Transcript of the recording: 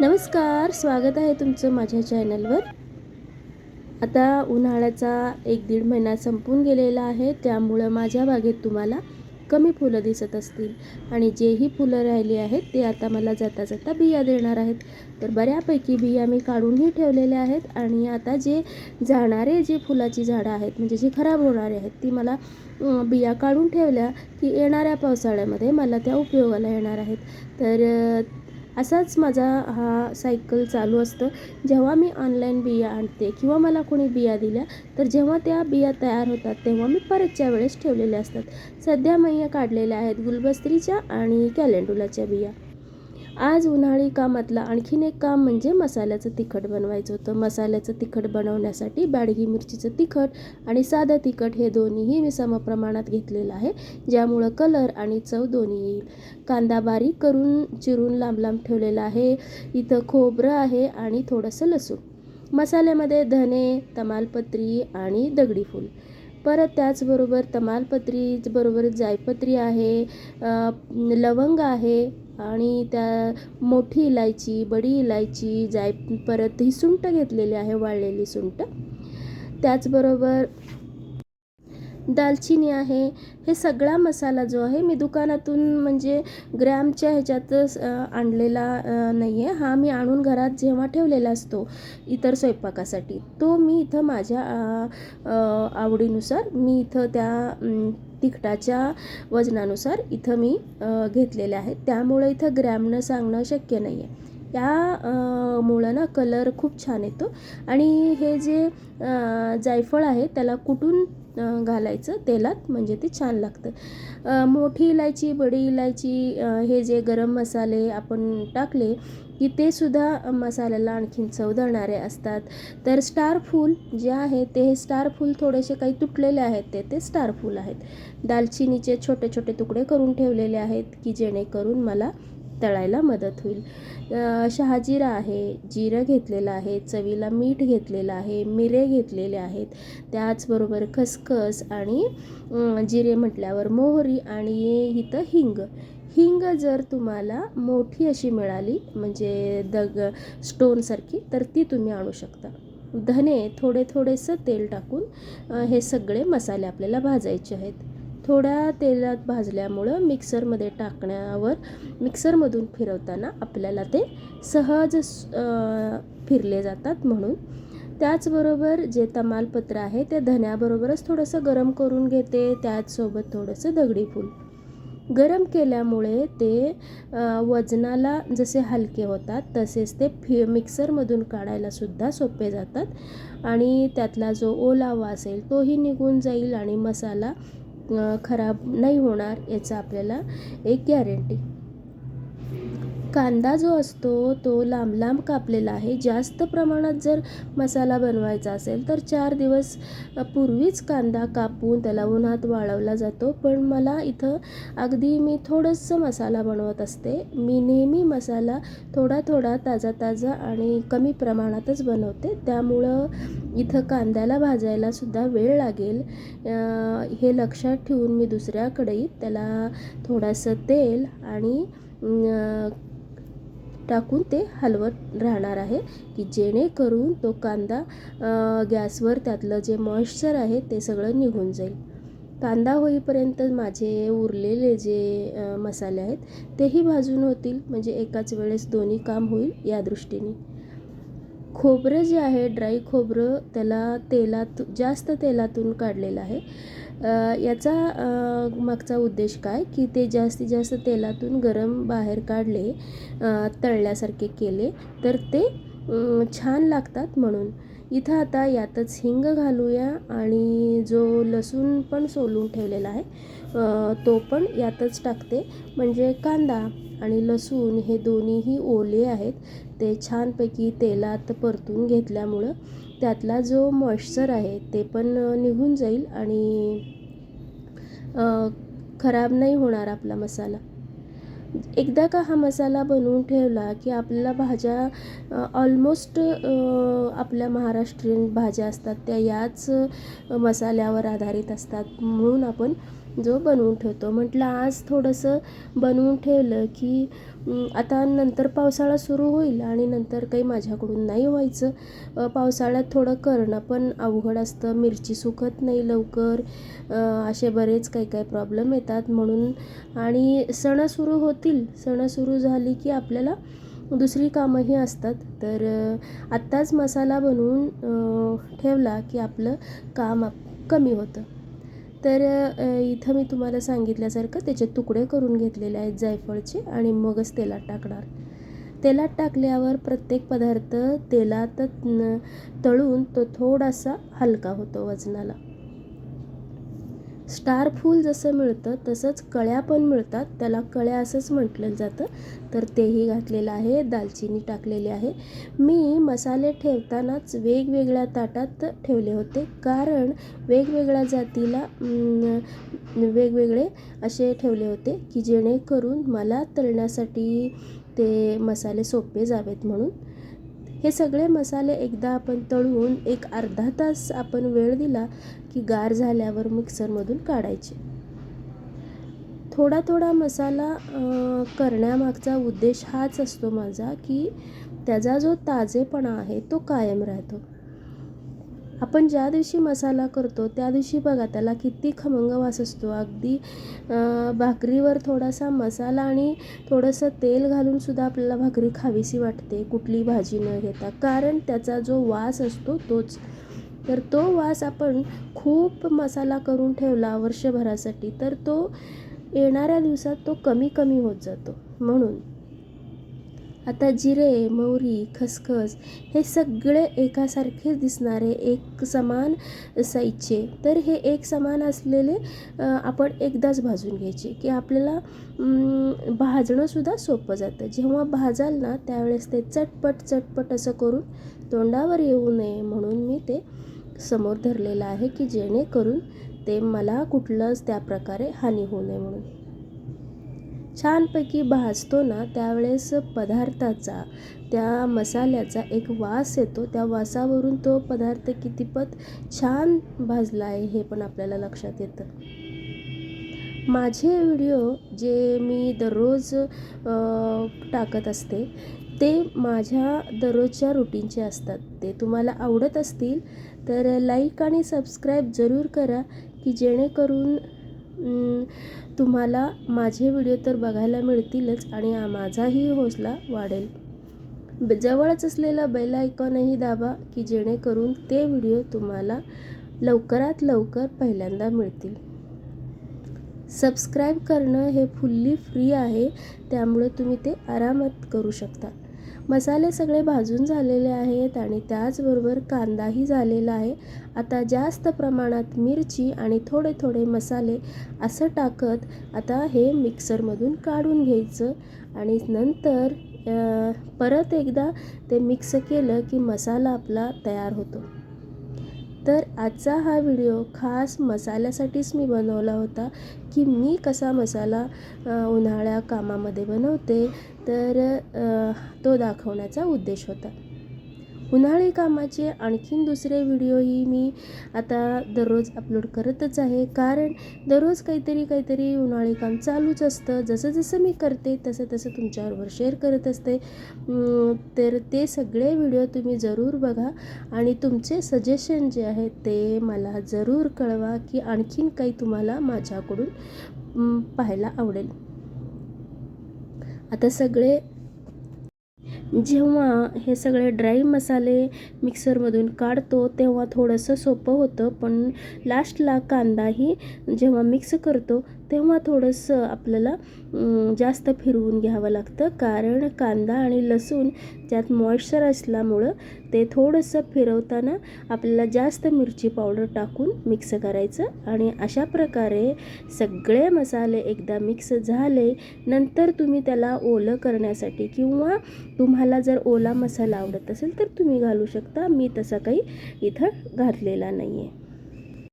नमस्कार स्वागत आहे तुमचं माझ्या चॅनलवर. आता उन्हाळ्याचा एक दीड महिना संपून गेलेला आहे त्यामुळं माझ्या बागेत तुम्हाला कमी फुलं दिसत असतील. आणि जेही फुलं राहिली आहेत ते आता मला जाता जाता बिया देणार आहेत. तर बऱ्यापैकी बिया मी काढूनही ठेवलेल्या आहेत आणि आता जे जाणारे जे फुलाची झाडं आहेत म्हणजे जी खराब होणारे आहेत ती मला बिया काढून ठेवल्या की येणाऱ्या पावसाळ्यामध्ये मला त्या उपयोगाला येणार आहेत. तर असाच माझा हा सायकल चालू असतं. जेव्हा मी ऑनलाईन बिया आणते किंवा मला कोणी बिया दिल्या तर जेव्हा त्या बिया तयार होतात तेव्हा मी परतच्या वेळेस ठेवलेल्या असतात. सध्या मी या काढलेल्या आहेत गुलबस्त्रीच्या आणि कॅलेंडुलाच्या बिया. आज उन्हाळी कामातलं आणखीन एक काम म्हणजे मसाल्याचं तिखट बनवायचं होतं. मसाल्याचं तिखट बनवण्यासाठी बॅडगी मिरचीचं तिखट आणि साधं तिखट हे दोन्हीही मी समप्रमाणात घेतलेलं आहे ज्यामुळं कलर आणि चव दोन्ही येईल. कांदा बारीक करून चिरून लांब लांब ठेवलेला आहे. इथं खोबरं आहे आणि थोडंसं लसूण. मसाल्यामध्ये धने तमालपत्री आणि दगडी फूल. परत त्याचबरोबर तमालपत्री बरोबर जायपत्री आहे लवंग आहे आणि त्या मोठी इलायची बडी इलायची जाय परत ही सुंट घेतलेली आहे वाळलेली सुंट. त्याचबरोबर दालचिनी आहे. हे सगळा मसाला जो आहे मी दुकानातून म्हणजे ग्रॅमच्या ह्याच्यातच आणलेला नाही आहे हा मी आणून घरात जेव्हा ठेवलेला असतो इतर स्वयंपाकासाठी तो मी इथं माझ्या आवडीनुसार मी इथं त्या तिखटाच्या वजनानुसार इथं मी घेतलेले आहेत. त्यामुळे इथं ग्रॅमनं सांगणं शक्य नाही आहे या मुळं ना कलर खूप छान येतो. आणि हे जे जायफळ आहे त्याला कुटून घालायचं? तेलात म्हणजे ते छान लागतं. मोठी इलायची बडी इलायची हे जे गरम मसाले आपण टाकले की ते सुद्धा मसाल्याला आणखीन चव देणारे असतात. तर स्टार फूल जे आहे ते स्टार फूल थोडेसे काही तुटलेले आहेत ते ते स्टार फूल आहेत. दालचिनीचे छोटे छोटे तुकडे करून ठेवलेले आहेत की जेणेकरून मला तळायला मदत होईल. शहाजिरा आहे जिरं घेतलेलं आहे चवीला मीठ घेतलेलं आहे मिरे घेतलेले आहेत. त्याचबरोबर खसखस आणि जिरे म्हटल्यावर मोहरी आणि इथं हिंग. हिंग जर तुम्हाला मोठी अशी मिळाली म्हणजे दग स्टोनसारखी तर ती तुम्ही आणू शकता. धने थोडे थोडेसं तेल टाकून हे सगळे मसाले आपल्याला भाजायचे आहेत. थोड्या तेलात भाजल्यामुळं मिक्सरमध्ये टाकण्यावर मिक्सरमधून फिरवताना आपल्याला ते सहज फिरले जातात म्हणून. त्याचबरोबर जे तमालपत्र आहे ते धन्याबरोबरच थोडंसं गरम करून घेते त्याचसोबत थोडंसं दगडी फूल. गरम केल्यामुळे ते वजनाला जसे हलके होतात तसेच ते फि मिक्सरमधून काढायलासुद्धा सोपे जातात. आणि त्यातला जो ओलावा असेल तोही निघून जाईल आणि मसाला खराब नाही होणार याचा आपल्याला एक गॅरंटी कांदा जो असतो तो लांब लांब कापलेला आहे. जास्त प्रमाणात जर मसाला बनवायचा असेल तर चार दिवस पूर्वीच कांदा कापून त्याला उन्हात वाळवला जातो. पण मला इथं अगदी मी थोडंसं मसाला बनवत असते. मी नेहमी मसाला थोडा थोडा ताजा ताजा आणि कमी प्रमाणातच बनवते. त्यामुळं इथं कांद्याला भाजायला सुद्धा वेळ लागेल. हे लक्षात ठेवून मी दुसऱ्या कढईत त्याला थोडंसं तेल आणि टाकून ते हलवत राहणार आहे की जेणेकरून तो कांदा गॅसवर त्यातलं जे मॉइश्चर आहे ते सगळं निघून जाईल. कांदा होईपर्यंत माझे उरलेले जे मसाले आहेत तेही भाजून होतील म्हणजे एकाच वेळेस दोन्ही काम होईल या दृष्टीने. खोबरं जे आहे ड्राय खोबरं त्याला तेलात जास्त तेलातून काढलेलं आहे. याचा मागचा उद्देश काय? की ते जास्तीत जास्त तेलातून गरम बाहेर काढले तळल्यासारखे केले तर ते छान लागतात म्हणून. इथं आता यातच हिंग घालूया आणि जो लसूण पण सोलून ठेवलेला आहे तो पण यातच टाकते. म्हणजे कांदा आणि लसूण हे दोन्हीही ओले आहेत. ते छानपैकी तेलात परतून घेतल्यामुळं त्यातला जो मॉइश्चर आहे ते पण निघून जाईल आणि खराब नाही होणार आपला मसाला. एकदा का हा मसाला बनवून ठेवला की आपल्याला भाज्या ऑलमोस्ट आपल्या महाराष्ट्रीयन भाज्या असतात त्या याच मसाल्यावर आधारित असतात म्हणून आपण जो बनवून ठेवतो. म्हटलं आज थोडंसं बनवून ठेवलं की आता नंतर पावसाळा सुरू होईल आणि नंतर काही माझ्याकडून नाही व्हायचं. पावसाळ्यात थोडं करणं पण अवघड असतं. मिरची सुकत नाही लवकर. असे बरेच काही काही प्रॉब्लेम येतात म्हणून. आणि सणं सुरू होतील. सणं सुरू झाली की आपल्याला दुसरी कामंही असतात. तर आत्ताच मसाला बनवून ठेवला की आपलं काम आप कमी होतं. तर इथं मी तुम्हाला सांगितल्यासारखं त्याचे तुकडे करून घेतलेले आहेत जायफळचे आणि मगच तेलात टाकणार. तेलात टाकल्यावर प्रत्येक पदार्थ तेलात न- तळून तो थोडासा हलका होतो वजनाला. स्टार फूल जसं मिळतं तसंच कळ्या पण मिळतात. त्याला कळ्या असंच म्हटलं जातं. तर तेही घातलेलं आहे दालचिनी टाकलेली आहे. मी मसाले ठेवतानाच वेगवेगळ्या ताटात ठेवले होते. कारण वेगवेगळ्या जातीला वेगवेगळे असे ठेवले होते की जेणेकरून मला तळण्यासाठी ते मसाले सोपे जावेत म्हणून. हे सगळे मसाले एकदा आपण तळून एक अर्धा तास आपण वेळ दिला की गार झाल्यावर मिक्सरमधून काढायचे. थोडा थोडा मसाला करण्यामागचा उद्देश हाच असतो माझा की त्याचा जो ताजेपणा आहे तो कायम राहतो. आपण ज्या दिवशी मसाला करतो त्या दिवशी बघा त्याला किती खमंग वास असतो. अगदी भाकरीवर थोडासा मसाला आणि थोडंसं तेल घालून सुद्धा आपल्याला भाकरी खावीशी वाटते कुठली भाजी न घेता. कारण त्याचा जो वास असतो तोच. तर तो वास आपण खूप मसाला करून ठेवला वर्षभरासाठी तर तो येणाऱ्या दिवसात तो कमी कमी होत जातो. म्हणून आता जिरे मोहरी खसखस हे सगळे एकासारखे दिसणारे एक समान साईजचे तर हे एक समान असलेले आपण एकदाच भाजून घ्यायचे. की आपल्याला भाजणंसुद्धा सोपं जातं. जेव्हा भाजाल ना त्यावेळेस ते चटपट चटपट असं करून तोंडावर येऊ नये म्हणून मी ते समोर धरलेलं आहे की जेणेकरून ते मला कुठलंच त्या प्रकारे हानी होऊ नये म्हणून. छानपैकी भाजतो ना त्यावेळेस पदार्थाचा त्या मसाल्याचा एक वास येतो. त्या वासावरून तो पदार्थ कितीपत छान भाजला आहे हे पण आपल्याला लक्षात येतं. माझे व्हिडिओ जे मी दररोज टाकत असते ते माझ्या दररोजच्या रुटीनचे असतात. ते तुम्हाला आवडत असतील तर लाईक आणि सबस्क्राईब जरूर करा की जेणेकरून तुम्हाला माझे व्हिडिओ तर बघायला मिळतीलच आणि माझाही हौसला वाढेल. जवळच असलेला बेल आयकॉनही दाबा की जेणेकरून ते व्हिडिओ तुम्हाला लवकरात लवकर पहिल्यांदा मिळतील. सबस्क्राईब करणं हे फुल्ली फ्री आहे त्यामुळे तुम्ही ते आरामात करू शकता. मसाले सगळे भाजून झालेले आहेत आणि त्याचबरोबर कांदाही झालेला आहे. आता जास्त प्रमाणात मिरची आणि थोडे थोडे मसाले असं टाकत आता हे मिक्सरमधून काढून घ्यायचं आणि नंतर परत एकदा ते मिक्स केलं की मसाला आपला तयार होतो. तर आजचा हा व्हिडिओ खास मसाल्यासाठीच मी बनवला होता की मी कसा मसाला उन्हाळ्या कामामध्ये बनवते तर तो दाखवण्याचा उद्देश होता. उन्हाळी कामाचे आणखीन दुसरे व्हिडिओही मी आता दररोज अपलोड करतच आहे. कारण दररोज काहीतरी काहीतरी उन्हाळी काम चालूच असतं. जसं जसं मी करते तसं तसं तुमच्याबरोबर शेअर करत असते. तर ते सगळे व्हिडिओ तुम्ही जरूर बघा. आणि तुमचे सजेशन जे आहे ते मला जरूर कळवा की आणखीन काही तुम्हाला माझ्याकडून पाहायला आवडेल. आता सगळे जेव्हा हे सगळे ड्राय मसाले मिक्सरमधून काढतो तेव्हा थोडंसं सोपं होतं. पण लास्टला कांदाही जेव्हा मिक्स करतो तेव्हा थोडंसं आपल्याला जास्त फिरवून घ्यावं लागतं. कारण कांदा आणि लसूण त्यात मॉइश्चर असल्यामुळं ते थोडंसं फिरवताना आपल्याला जास्त मिरची पावडर टाकून मिक्स करायचं आणि अशा प्रकारे सगळे मसाले एकदा मिक्स झाले नंतर तुम्ही त्याला ओलं करण्यासाठी किंवा तुम्हाला जर ओला मसाला आवडत असेल तर तुम्ही घालू शकता. मी तसा काही इथं घातलेला नाही आहे